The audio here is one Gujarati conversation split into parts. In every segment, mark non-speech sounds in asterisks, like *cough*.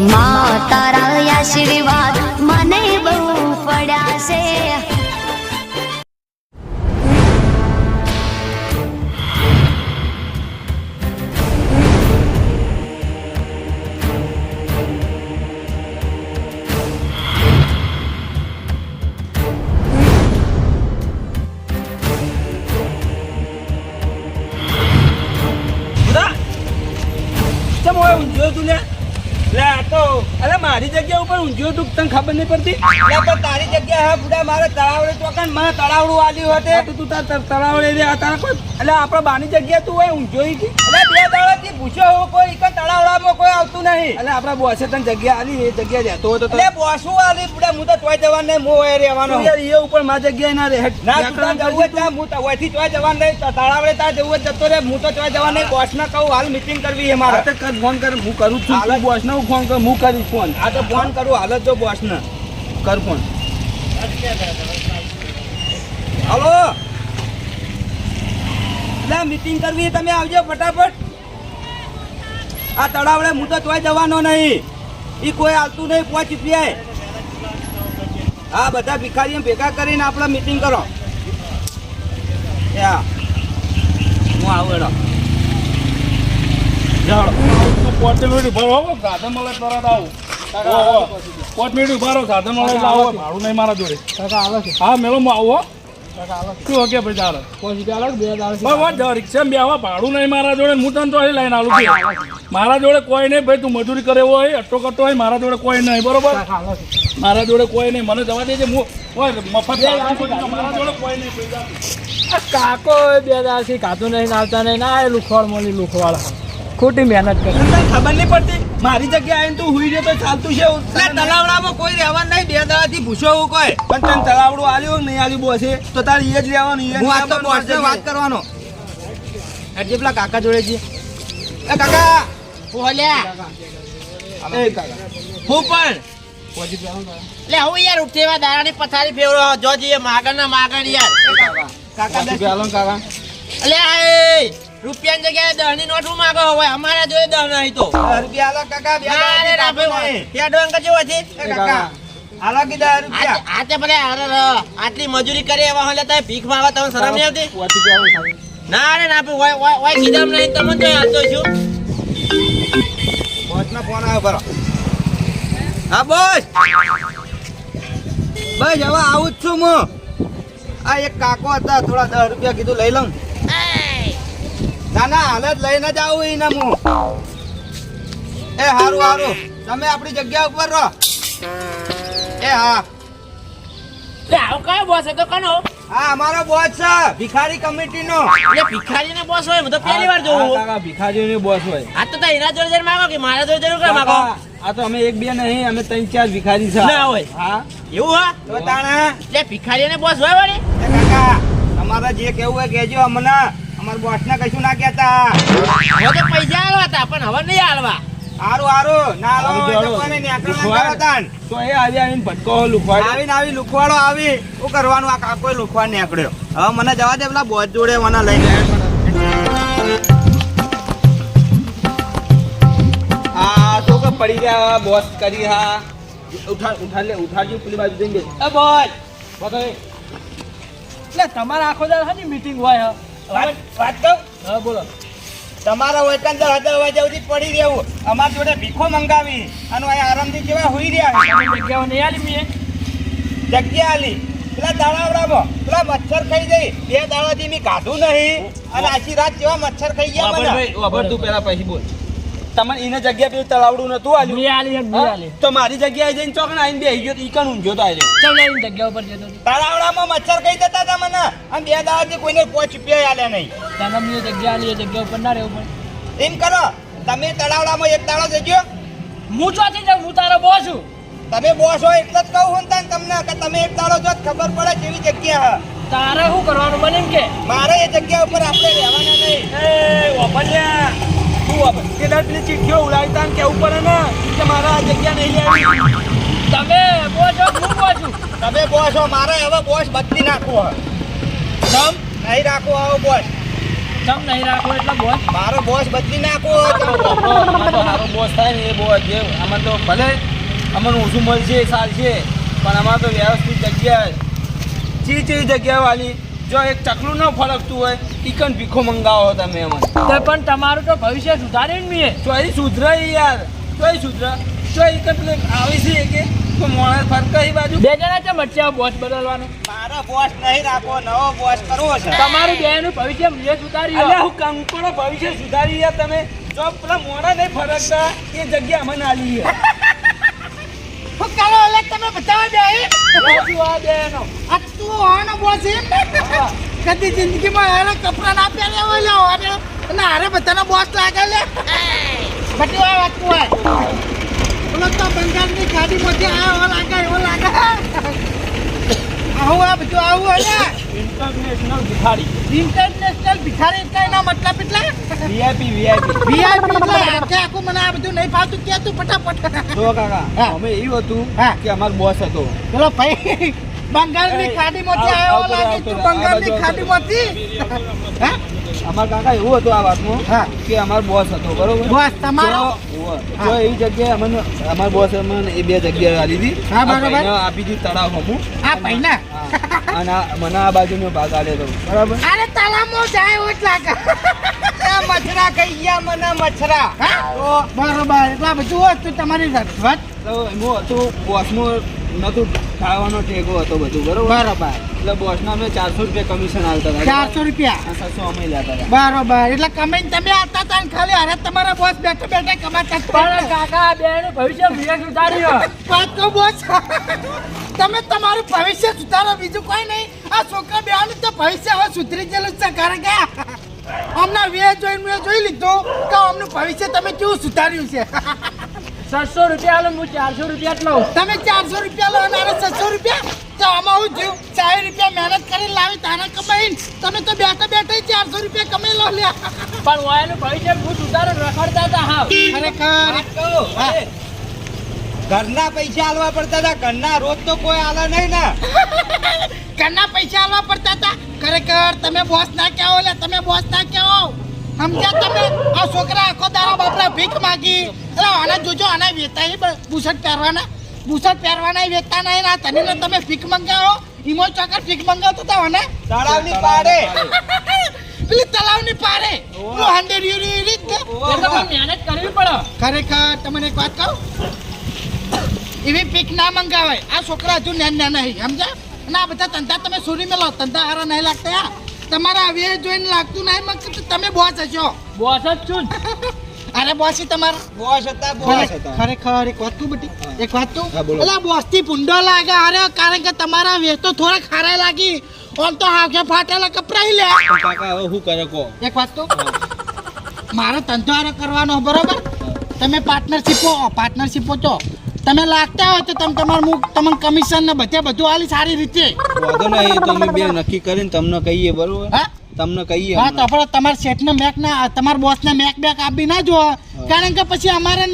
માં તારા આશીર્વાદ. મને મારી જગ્યા તું તને ખબર નહીં પડતી? પણ તારી જગ્યા હે, બુડા, મારે તળાવડે ચોકન મને તળાવડું આલ્યું હતું. તો તાર તળાવડે રે આ તારા કોઈ એટલે આપણા બાની જગ્યા તું હોય હું જોઈ કે? એટલે બે દાડાથી પૂછ્યો હું કોઈ એક તળાવડામાં કોઈ આવતું નહીં. એટલે આપણા બોસે તને જગ્યા આલી એ જગ્યા રહેતો હોય તો એટલે બોસું આલી બુડા હું તો તોય જવાન નહીં હું હોય રહેવાનો યાર એ ઉપર મારી જગ્યાએ ના રહે. ના તું જવું હોય ત્યાં હું તો ઓયથી તોય જવાનું નહીં. તળાવડે તાર જવું જતો રે હું તો તોય જવાનું નહીં. બોસને કહું હાલ મીટિંગ કરવી એ મારે. તો કર ફોન કર હું કરું છું. તું બોસને હું ફોન કર હું કરીશ ફોન આ તો ફોન કરું હાલ જ જો બોસને. કર ફોન હલો. એટલે મિટિંગ કરવી તમે આવજો ફટાફટ. આ તળાવડે હું તો તોય જવાનો નહીં. એ કોઈ આવતું નહીં પાંચ રૂપિયા હા બધા ભિખારીઓ ભેગા કરીને આપણે મિટિંગ કરો. હું આવું એડો પોટ મિનિટ ઊભા રહો સાધન મળે તરત આવું. પોટ મિનિટ ઊભા રહો સાધન મળે આવો. ભાડું નહીં મારા જોડે હા મેળો હું આવો. શું હકે ભાઈ ચાલે બરાબર રિક્ષા બે આવા ભાડું નહીં મારા જોડે હું તને તો અહીં લઈને આવું છું. મારા જોડે કોઈ નહીં ભાઈ તું મજૂરી કરે હોય અટો કરતો હોય મારા જોડે કોઈ નહીં બરોબર? મારા જોડે કોઈ નહીં મને જવા દેજે હું મફત મારા જોડે કોઈ નહીં કાકો બે દાડથી કાતું નહીં આવતા નહીં ના એ લુખવાડ મળી લુખવાડ. ખોટી મહેનત કરી. ખબર નહીં પડતી? મારી જગ્યાએ આવીને તું હુઈ રહ્યો તો ચાલતું છે એટલે તલાવડામાં કોઈ રહેવાનું નહીં બે દાડાથી પૂછો હું કોઈ. પણ તને તલાવડું આલ્યું નહીં આલ્યું બોસે તો તારે એ જ રહેવાનું હું આ તો બોસને વાત કરવાનો. એટલે પેલા કાકા જોડે છે એ કાકા! એ કાકા. હું પણ. એટલે હું યાર ઉઠેવા દાડાની પથારી ફેવરો જો જઈએ માગણ ના માગણ યાર. કાકા. ને કાકા. લે આ એ. રૂપિયાની જગ્યાએ દહની નોટ હું માગો હોય? અમારા જોડે દહ નહીં તો. રૂપિયા આલો કાકા બે ના રે ત્યાં ડોન કજો હતી કાકા આલો કીધા રૂપિયા? આ તે ભલે અરે આટલી મજૂરી કરી એવા હોય તમે ભીખ માંગવા તમને શરમ નહીં આવતી. ના રે ના ભાઈ નહીં. તમને તો છું બોસનો ફોન આવ્યો બરો હા બોસ. બસ હવે આવું જ છું હું. આ એક કાકો હતા થોડા દસ રૂપિયા કીધું લઈ લઉં. ના ના હાલ જ લઈને જ આવું એને હું એ હારું હારું. તમે આપણી જગ્યા ઉપર રહો. એ હા. આવો કયો બોસ હતો? કનો? હા અમારો બોસ છે ભિખારી કમિટીનો. એટલે ભિખારીને બોસ હોય હું તો પહેલી વાર જોઉં કાકા ભિખારીઓની બોસ હોય. આ તો તા એના જોડે માંગો કે મારા જોડે જરૂર માગો? આ તો અમે એક બે નહીં અમે ત્રણ ચાર ભિખારી છે. ના હોય. હા. એવું હા? તો તાણા. એટલે ભિખારીને બોસ હોય વળી. કાકા તમારે જે કેવું હોય કહેજો અમને. અમારા બોસને કશું ના કેતા હવે તો પૈસા આલવા હતા પણ હવે નહીં આલવા. હારું હારું. ના લો હારું, હોય તો કોને કોઈને નેકળો ના લુખવાડ. તો એ આવી આવીને ભટકો લુખવાડ્યો આવીને આવી લુખવાડો આવી. હું કરવાનું? આ કાકો લુખવાડ આકડ્યો હવે મને જવા દે પેલા બોસ જોડે મને લઈને આ તો કે પડી ગયા બોસ કરી હા. ઉઠા ઉઠા લે ઉઠાડજો પેલી બાજુ જઈને બેસ. એ બોસ બતાવે. એટલે તમારા આખો દાડ હની મીટિંગ હોય હે. વાત કહું? હા બોલો. તમારા પડી રહેવું. અમાર જોડે ભીખો મંગાવી. અને અહીં આરામથી કેવા હોઈ રહ્યા જગ્યાઓ નહીં આલી મીએ. જગ્યા આલી. પેલા દાડાવડામાં પેલા મચ્છર ખાઈ જઈ. બે દાડાથી મેં કાઢું નહીં. અને આખી રાત કેવા મચ્છર ખાઈ ગયા મને તું પેલા પછી બોલ. તમને એને જગ્યા પેલું તળાવડું નતું આલ્યું? મી મી તો મારી જગ્યાએ જઈને ચોકને આવીને બેસી ગયો ઈ કણ ઊંઝો તો ચાલ જગ્યા ઉપર જતો. તળાવડામાં મચ્છર કઈ જતા હતા મને? આમ બે દાડાથી કોઈને પોચ રૂપિયા આલ્યા નહીં. તમે મીએ જગ્યા આલી જગ્યા ઉપર ના રહેવું પડે. એમ કરો તમે તળાવડામાં એક દાડો જજો. હું ચોથી જાઉં હું તારો બોસ છું. તમે બોસ હો એટલે જ કહું હું તમને કે તમે એક દાડો જો ખબર પડે કેવી જગ્યા હા. તારે શું કરવાનું મને એમ કે? મારે એ જગ્યા ઉપર આપણે રહેવાના નહીં. એ વાપર્યા તું દાડ પેલી ચીઠીઓ ઉડાડતા ને કેવું પડે ને કે મારા આ જગ્યા નહીં લેવી તમે બોસ છો હું બોસ તમે બોસ મારે હવે બોસ બદલી નાખવો હે તમ નહીં રાખો આવો બોસ ચમ નહીં રાખો એટલે બોસ મારો બોસ બદલી નાખો તો બોસ થાય ને એ બોસ જે આમાં તો ભલે અમને ઓછું મળશે ચાલશે પણ અમારે તો વ્યવસ્થિત જગ્યા ચી ચી જગ્યા વાળી જો એક ચકલું ન ફરકતું હોય ચિકન ભીખો મંગાવો તમે અમને. પણ તમારું તો ભવિષ્ય સુધાર્યું ને મેં ચોઈ સુધરાય યાર ચોઈ સુધરે. ચોઈ કે પેલે આવી છે કે તો મોણા ફરક એ બાજુ? બે જણા છે મચ્યા બોસ બદલવાનો? મારો બોસ નહીં રાખો નવો બોસ કરવો છે. તમારું બેનું ભવિષ્ય મેં અલ્યા સુધાર્યું હું કંકોડો ભવિષ્ય સુધારી યાર તમે. જો પેલા મોડા નહીં ફરકતા એ જગ્યા મને આલી છે હું કરો એટલે તમે જાય સાચું આ તું હોવાનો બોસ એમ કદી જિંદગીમાં હારે કપડા ના પહેર્યા હોય લ્યો હોવાનો અને હારે બધાનો બોસ લાગે લે. બટી આ વાત હોય બોલો તો બંગાળની ગાડી મોટી આ એવો લાગે એવો લાગે. આવું આ બધું આવું ઇન્ટરનેશનલ ભિખારી. ઇન્ટરનેશનલ ભિખારી એટલે એનો મતલબ એટલે? વીઆઈપી વીઆઈપી વીઆઈપી એટલે? આખે આખું મને આ બધું નહીં ફાવતું કે તું ફટાફટ? જો કાકા. અમે એવું હતું. કે અમાર બોસ હતો. પેલો ભાઈ બંગાળની ખાડીમાંથી આવ- આવ્યો લાગે તું. બંગાળની ખાડીમાંથી? હા? અમારા કાકા એવું હતું આ વાતનું હા. કે અમાર બોસ હતો બરોબર? બોસ તમારો? જો-. એવી જગ્યાએ અમને અમાર બોસ અમને એ બે જગ્યાએ આલી હતી હા, આપી દી તળાવ હમું. આ પહેલા હા. અને આ- મને આ બાજુનો ભાગ આલે તો. બરાબર. અરે તળાવમાં જાય ઓટ લાગે. મચ્છરા ખાઈ ગયા મને મચ્છરા. હા? બરોબર. એટલા બધું હતું તમારી રજવત તો એમાં હતું બોસમાં નતું. ખાવાનો ટેકો હતો બધું બરોબર? બરોબર. એટલે બોસના અમે ચારસો રૂપિયા કમિશન આવતા હતા. ચારસો રૂપિયા? છસો અમે લેતા હતા. બરોબર. એટલે કમાઈને તમે આવતા હતા ને ખાલી અરે તમારા બોસ બેઠા બેઠા કમાતા પણ હતા. કાકા બેન ભવિષ્ય મેં સુધાર્યો પાછો બોસ તમે તમારું ભવિષ્ય સુધારો બીજું કોઈ નહીં. આ છોકરા બેવાનું તો ભવિષ્ય હવે સુધરી ગયેલું છે કારણ કે? હમણાં વે જોઈને મેં જોઈ લીધું કે અમનું ભવિષ્ય તમે કેવું સુધાર્યું છે? *laughs* છસો રૂપિયા લો હું ચારસો રૂપિયા લઉં. તમે ચારસો રૂપિયા લો અને છસો રૂપિયા? તો આમાં હું થયું ચાર રૂપિયા મહેનત કરીને લાવી તારા કમાઈ તમે તો બેઠા બેઠા ચારસો રૂપિયા કમાઈ લો લ્યા. પણ વાયનું ભવિષ્ય હું સુધારો રખડતા હતા હા. ખરેખર. ઘરના પૈસા આલવા પડતા હતા ઘરના રોજ તો કોઈ આલે નહીં ને. *laughs* ઘરના પૈસા આલવા પડતા હતા. ખરેખર તમે બોસ ના કહેવો લે તમે બોસ ના કહેવો. સમજ્યા તમે આ છોકરા આખો દાડો બાપરા ભીખ માગી. એટલે આને જોજો આને વેતા બુશર્ટ પહેરવાના. બુશર્ટ પહેરવાના વેતા નહીં ના તને ને. તમે ભીખ મંગાવો. ઈમો ચોકર ભીખ મંગાવતો હતા ને તળાવની પાડે. પેલી તળાવની પારે ઓ હંડેરિયું યુરી રીત પણ મહેનત કરવી પડે. ખરેખર તમને એક વાત કહું? એવી પીક ના મંગાવાય. આ છોકરા હજુ નેન નેન નહીં સમજ્યા? અને આ બધા ધંધા તમે સુરી મેલો ધંધા હારા નહીં લાગતા યાર તમારા હવે જોઈને લાગતું નહીં મગ તો તમે બોસ હશો. બોસ જ છું ને. *laughs* અરે બોસી તમારા બોસ હતા બોસ હતા. ખરેખર એક વાત કહું બટી એક વાત તો. એટલે બોસથી ભૂંડો લાગે અરે કારણ કે તમારા વેચ તો થોડા ખારા લાગી. આમ તો હાકે ફાટેલા કપરાઈ લે. કાકા હવે શું કરે કહો? એક વાત તો મારો ધંધો આરો કરવાનો બરોબર? તમે પાર્ટનરશીપો પાર્ટનરશીપો છો તમે લાગતા હોય તો તમે તમારું મુખ તમને કમિશન ને બધે બધું આલી સારી રીતે. વાંધો નહીં તો અમે બે નક્કી કરીને તમને કહીએ બરોબર? હા? તમને કહીએ હા તો. આપણે તમારા શેઠને મેક ના તમારા બોસને મેક બેક આપી ના જો કારણ કે પછી અમારે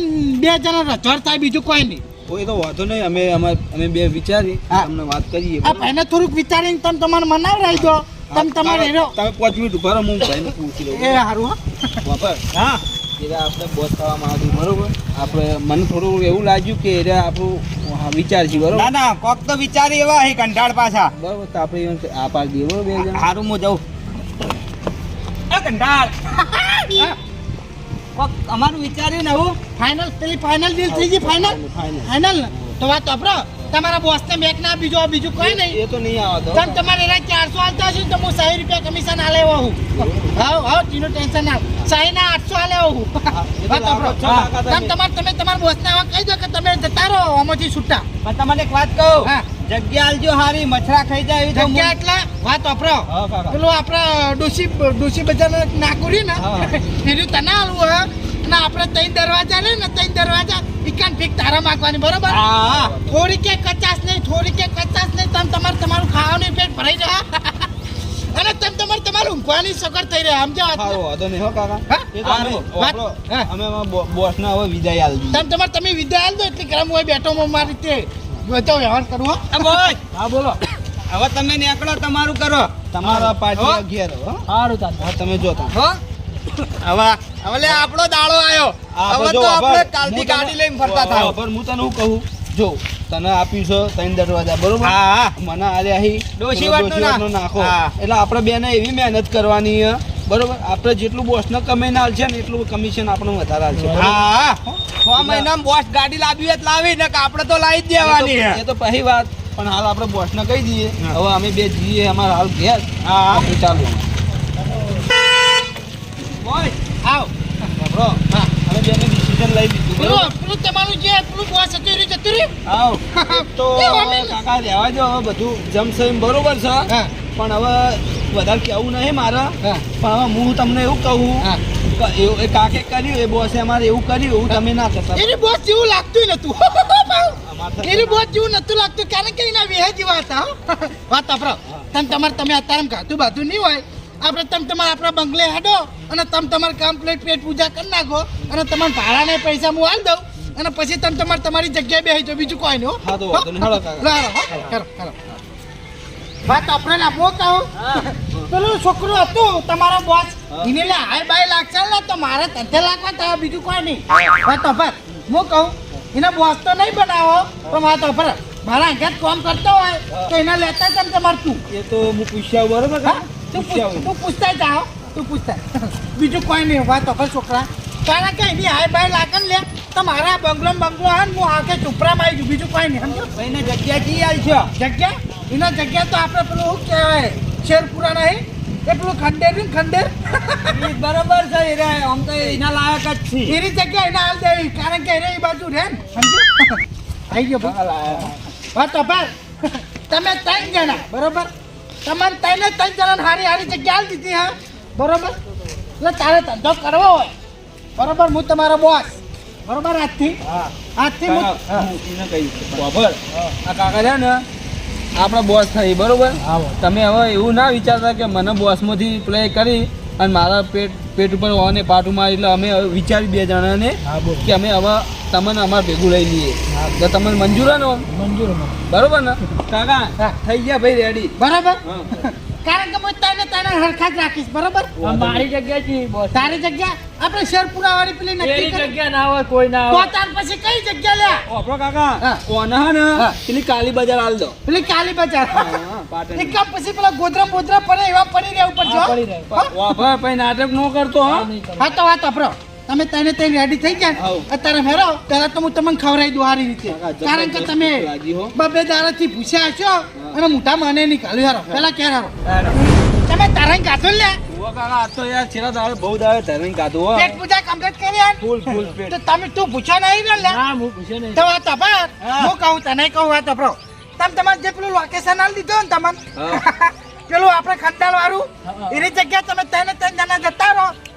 બે જણા રજવાડ થાય બીજું કોઈ નહીં. કોઈ તો વાંધો નહીં અમે અમાર- અમે બે વિચારી હા. તમને વાત કરીએ આ ભાઈને થોડુંક વિચારીને તમે તમારે મનાવડાવી દો. તમે તમારે તમે પાંચ મિનિટ ઊભા રહો હું ભાઈને પૂછી લઉં. એ સારું હા. હા. એટલે આપણે બોસ થવા માંગુ બરોબર? આપણે મને થોડું એવું લાગ્યું કે એટલે આપણું વિચાર છે બરોબર? ના ના કોક તો વિચાર એવા હે કંટાળ પાછા. બરોબર તો આપણે આ પાડી દઈએ બરોબર બે જણ? હારું હું જાઉં. એ કંટાળ. કોક અમારું વિચાર્યું ને એવું ફાઇનલ પેલી ફાઇનલ ડીલ થઈ ગઈ ફાઇનલ ફાઇનલ તો વાત વાપરો. તમારા બોસને મેક ના બીજો બીજું કોઈ નહીં. એ તો નહીં આવતો. તમે તમારે એના ચારસો હાલતા હશે તો હું સાઠ રૂપિયા કમિશન આલે હું. હા હા ચીનું ટેન્શન ના સાઈ ના આઠસો આલે કાકા તમે તમે. તમારે તમે તમારા બોસને કહી દો કે તમે જતા રહો આમાંથી છૂટા. પણ તમને એક વાત કહું. જગ્યા આલજો હારી મચ્છરા ખાઈ જાય એવી જગ્યા એટલે વાત વાપરો. પેલું આપણા ડોસી ડોસી બજાર નાકુરી ને એનું તને આલવું હે અને આપણે ત્રણ દરવાજા લે ને ત્રણ દરવાજા ઇકાન ફીક તારા માગવાની બરોબર? હા થોડી કે કચાસ નહીં થોડી કે કચાસ નહીં તમે તમારે તમારું ખાવાનું પેટ ભરાઈ જાય અને તમે તમાર તમારું ઊંઘવાની સગર થઈ રહ્યા સમજો વાત સારું વાંધો નહીં હો કાકા. એ તો અમે સારું. વાત? અમે અમારા બો- હવે વિદાય આલ દી તમ તમાર તમે વિદાય આલ દો એટલે ગરમ હોય બેઠો હું મારી તે બધો વ્યવહાર કરવો હા. બોલ. હા બોલો. હવે તમે નીકળો તમારું કરો. તમારા પાછી હો? અગિયાર હો. સારું હા તમે જો તા હો? હવે હવે લે આપણો દાડો આવ્યો હવે તો આપણે કાલથી ગાડી લઈને ફરતા થાવ. પણ હું તને હું કહું? જો તને આપ્યું છે ત્રણ દરવાજા બરોબર? હા મને આજે અહીં ડોશી વાટનું ના. નાખો. એટલે આપણે બેને એવી મહેનત કરવાની છે બરોબર? આપણે જેટલું બોસને કમાઈને છે ને એટલું કમિશન આપણે વધારે આલશે હા છ મહિનામાં બોસ ગાડી લાવી હોય લાવી ને આપણે તો લાવી જ દેવાની એ તો- પહેલી વાત પણ હાલ આપણે બોસને કહી દઈએ. હવે અમે બે જઈએ અમારા હાલ ઘેર. હા ચાલુ. બોય આવ. હા અમે બેને ડિસિઝન લઈ લીધું? પેલું તમારું જે પેલું બોસ હતું એ આવ. તો કાકા રહેવા જો બધું જમશે બરોબર છે. પણ હવે વધારે કહેવું નહીં મારે. પણ હવે હું તમને એવું કહું. એ કાકે કર્યું એ બોસે અમારે એવું કર્યું એવું તમે ના કરતા. એની બોસ જેવું લાગતું નતું. એની બોસ જેવું નતું લાગતું. કારણ કે એના વેહ જેવા હતા હો. વાત આપડો તમે તમારે તમે અત્યારે ગાતું બાતું નહીં હોય. આપણે તમે તમારા આપણા બંગલે હાડો અને તમે તમારે કમ્પ્લેટ પેટ પૂજા કરી નાખો અને તમારા ભાડાને પૈસા હું હાલ દઉં. અને પછી તમે તમારે તમારી જગ્યાએ બેસી જો બીજું કોઈ નહીં હો. હા તો વાંધો નહીં. હાલો કાકા. હો. કરો. વાત આપણે ના કહો પેલું છોકરું હતું તમારો બોસ એને લે હાય બાય લાગશે ને તો મારે તથે લાગવા તો બીજું કોઈ નહીં. વાત અફર હું કહું એને બોસ તો નહીં બનાવો પણ વાત અફર મારા અંગાત કામ કરતો હોય તો એને લેતા કેમ તમારે તું. એ તો હું પૂછ્યા બરોબર હા? તું તું પૂછતા જાઓ તું પૂછતા. બીજું કોઈ નહીં વાત અફર છોકરા. કારણ કે એની હાય બાય લાગે ને લે? તો મારા બંગલો બંગલો હે હું આખે ચુપરામાં આવી જઉં બીજું કોઈ નહીં. સમજો? ભાઈને જગ્યા જી છે. જગ્યા? એના જગ્યા તો આપણે પેલું શું કહેવાય? શેરપુરા નહીં? એ પેલું ખંડેર ને ખંડેર? બરોબર છે એ રે આમ તો એના લાયક જ છે એની જગ્યા એના હાલ દેવી. કારણ કે એને એ બાજુ રહે ને. સમજો? આવી ગયો હા તો ભાઈ. તમે ત્રણ જણા. બરોબર? તમારે ત્રણે ત્રણ જણાને હારી હારી જગ્યા હાલ દીધી હા? બરોબર? એટલે તારે ધંધો કરવો હોય. બરોબર? હું તમારો બોસ બરોબર આજથી? આજથી હું કાકા, હું. બાબર, આ કાકા છે ને આપણા બોસ થઈ બરોબર? તમે હવે એવું ના વિચારતા કે મને બોસમાંથી પ્લે કરી અને મારા પેટ પેટ ઉપર ઓને પાટું મારી એટલે અમે વિચારી બે જણાને કે અમે હવે તમને અમારે ભેગું લઈ લઈએ. તો તમને મંજૂર ને? મંજૂર બરોબર ને? *laughs* કાકા. થઈ ગયા ભાઈ રેડી બરોબર. કારણ કે હું તને તને હરખા જ રાખીશ બરોબર? મારી જગ્યા છે બોસ તારી જગ્યા? આપણે શેરપુરા વાળી પેલી નક્કી કરી. જગ્યા ના હોય કોઈ ના તો હોય. તાર પછી કઈ જગ્યા લે? આપણો કાકા કોના ને? પેલી કાલી બજાર આલ દો. પેલી કાલી બજાર. પાટણ. એક કામ પછી પેલા ગોધરા બોધરા પડે એવા પડી રહ્યા ઉપર જો પડી રહ્યા હા? વાભા ભાઈ નાટક નો કરતો હા. તો વાત અપરો તમે તને તઈ રેડી થઈ ગયા? અત્યારે મેરો પહેલા તો હું તમને ખવડાવી દઉં સારી રીતે. કારણ કે તમે. બબે દાડાથી ભૂસ્યા છો અને મોટા મને નહીં કાઢ્યું પહેલા ક્યારે હારો? તમે તારા ગાતો લે. તો તો તું તો પેલું લોકેશન આલી દીધું ને તમને. *laughs* પેલું આપણે ખંડાલ વાળું એની જગ્યા તમે તેને ત્રણ જણા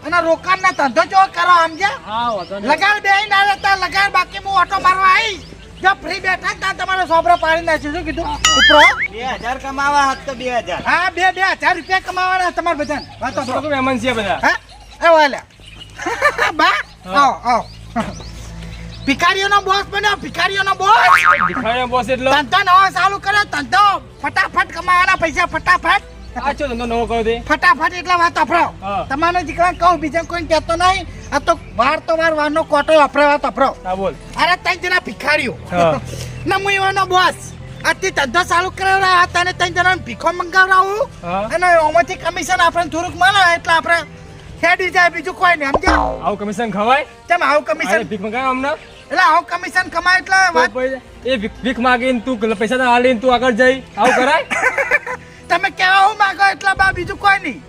જતા રોકાણ ના રોકાણના ધંધો જો કરો નહીં. લગાડ બે ના રહેતા લગાડ બાકી હું ઓટો મારવા આવી જો ફ્રી બેઠા તા તમારો સોપરો પાડી નાખ્યો શું કીધું? ઉપરો. બે હજાર કમાવા હાથ તો બે હજાર. હા બે બે હજાર રૂપિયા કમાવાના તમારે બધા વાતો કરો. મહેમાન છે બધા. હા? એ વાલે *laughs* બા આવો આવો. ભિખારીઓનો બોસ બન્યો ભિખારીઓનો બોસ. ભિખારીનો બોસ એટલે? ધંધો નવો ચાલુ કર્યો ધંધો ફટાફટ કમાવાના પૈસા ફટાફટ. આ છો ધંધો નવો કર્યો તે? ફટાફટ એટલા વાત અફરાવ તમારો દીકરા કહું બીજા કોઈ કહેતો નહીં. આ તો વાર તો વાર વારનો કોટો અફરે વાત અફરો. હા બોલ. અરે તઈ જરા ભિખારીઓ. ના *laughs* હું એવાનો બોસ આજથી ધંધો ચાલુ કરાવડા તને તઈ જણા ભીખો મંગાવડાવું. અને ઓમાંથી કમિશન આપણે થોડુંક મળે એટલે આપણે ખેડી જાય બીજું કોઈ નહીં સમજ્યા? આવું કમિશન ખવાય? તેમ આવું કમિશન ભીખ મંગાવ હમણાં એટલે આવું કમિશન કમાય એટલે વાત એ ભીખ- ભીખ માગીને તું પૈસા ના હાલીને તું આગળ જઈ. આવું કરાય? *laughs* તમે કેવા હું માંગો એટલા બા બીજું કોઈ નહીં.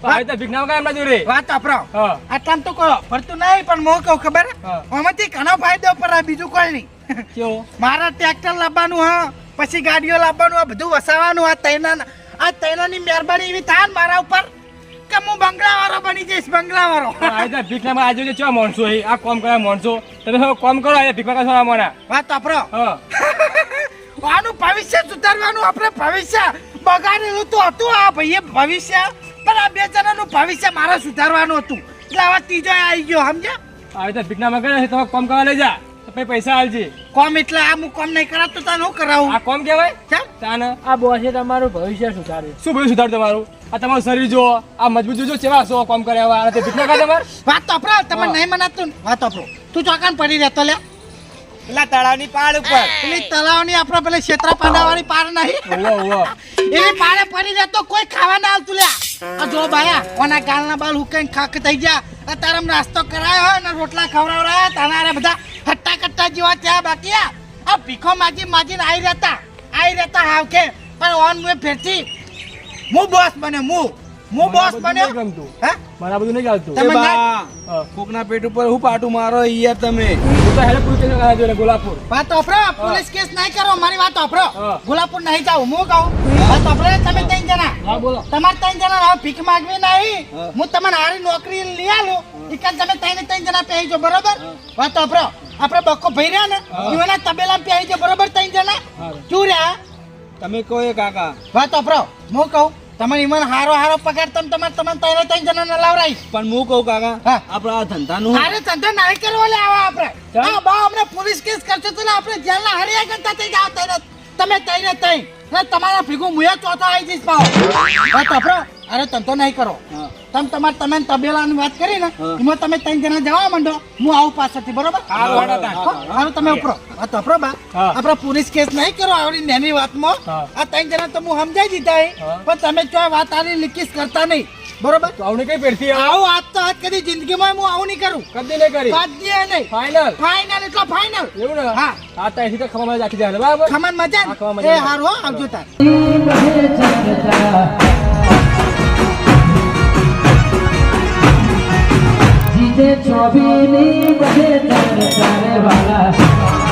તો આવી રીતે ભીખ ના જોડે. વાત અપરો હા. આટલામ તો કહો ફરતું નહીં પણ હું કહું ખબર? હા. આમાંથી ઘણો ફાયદો પર બીજું કોઈ નહીં. કેવો? મારા ટ્રેક્ટર લાવવાનું હા. પછી ગાડીઓ લાવવાનું આ બધું વસાવાનું આ તૈના આ તૈનાની મહેરબાની એવી થાય ને મારા ઉપર કે હું બંગલાવાળો બની જઈશ બંગલા વાળો પણ આવી રીતે ભીખ ના આજે ચો માણસો એ? આ કોમ કરે માણસો. તમે હવે કામ કરો આ ભીખ મંગાવ મને વાત અપરો હા. આનું ભવિષ્ય સુધારવાનું આપણે ભવિષ્ય બગાડેલું તો હતું આ ભાઈએ ભવિષ્ય? પણ આ બે જણાનું ભવિષ્ય મારે સુધારવાનું હતું. એટલે આવા ત્રીજો આવી ગયો સમજ્યા? આવી તો ભીખના મગર મંગાવે તમે કોમ કરવા લઈ જા. પછી પૈસા આલજે. કોમ એટલે આ હું કોમ નહીં કરાવતો તને હું કરાવું? આ કોમ કહેવાય? કેમ? તાને. આ બોસે તમારું ભવિષ્ય સુધારે. શું ભવિષ્ય સુધાર તમારું? આ તમારું શરીર જો આ મજબૂત જો કેવા સો કોમ કરે હવે આ તે ભીખના કા તમાર? વાત તો અપરો તમને નહીં મનાતું? વાત અપરો તું ચોકાન પડી રહેતો લે. પેલા તળાવની પાળ ઉપર. પેલી તળાવની આપણે પેલી ક્ષેત્ર પાંડાવાની પાર નહીં. ઓવો ઓવો એની પાડે પડી રહેતો કોઈ ખાવા ના આવતું લ્યા. આ જો બાયા ઓના ગાલના બાલ હુકાઈને ખાક થઈ ગયા. અત્યારે આમ નાસ્તો કરાયો હોય ને રોટલા ખવડાવરાયા તાના બધા હટ્ટા કટ્ટા જેવા ત્યાં બાકી આ. આ ભીખો માજી માજીને આવી રહેતા આવી રહેતા હાવકે પણ ઓન મુએ ફેરથી હું બોસ બને હું હું બોસ બન્યો? ગમતું. હે? મને બધું નહીં ચાલતું તમે એ બા કોકના પેટ ઉપર હું પાટું મારો યાર તમે. હું તો હેડે પૂછે કરાવી દઉં ગોલાપુર. વાત ઓફરો પોલીસ કેસ નહીં કરો મારી વાત ઓફરો ગોલાપુર નહીં જાવ હું કહું? વાત ઓફરો તમે ત્રણ જણા. હા બોલો. તમારે ત્રણ જણા હવે ભીખ માંગવી નહીં. હું. તમને હારી નોકરી લઈ આલું. એકાદ તમે ત્રણ ત્રણ જણા પહેરી જો બરોબર? વાત ઓફરો આપણે બકો ભઈ રહ્યા ને એવાના તબેલા પહેરી જો બરોબર ત્રણ જણા? શું રહ્યા તમે કહો એ કાકા. વાત ઓફરો હું કહું તમે ઈમાન હારો હારો પગાર તમે તમારે તમને ત્રણ ત્રણ જણા ને લાવરાઈ પણ હું કહું કાકા આપણે આ ધંધાનું અરે ધંધો નહીં કરવા લે આવા આપણે. હા બા અમને પોલીસ કેસ કરશે તો ને આપણે જેલના હરિયા કરતા થઈ જાવ તમે તઈને તઈ તમારા ભીગું મુયા ચોથો આવી જઈશ પાવ વાત અપરો તમ તો નહીં કરો. તમે તમારે તમે તબેલાની વાત કરી ને. એમાં તમે ત્રણ જણા જવા માંડો હું આવું પાછળથી બરોબર? હારું, હારું, તાન. હો, હારું તમે ઉપરો. આ અપરો બા. આપડે આપણે પોલીસ કેસ નહીં કરો આવડી નાની વાતમાં. આ ત્રણ જણા તો હું સમજાઈ દીધા પણ તમે જો વાત આની લીકીસ કરતા નહીં. બરોબર? તો આવને કઈ પેડથી આવો? આજ તો આજ કદી જિંદગીમાં હું આવું નહીં કરું. કદી નહીં કરી. બાદીએ નહીં ફાઇનલ ફાઇનલ એટલે ફાઇનલ એવું ને? હા. આ ત્યાંથી તો ખબર રાખી જાય બરાબર? ખમણ મજા ખમણ. એ હારું હો આવજો તાર. જીતે ચોબીની બધે ચારે વાલા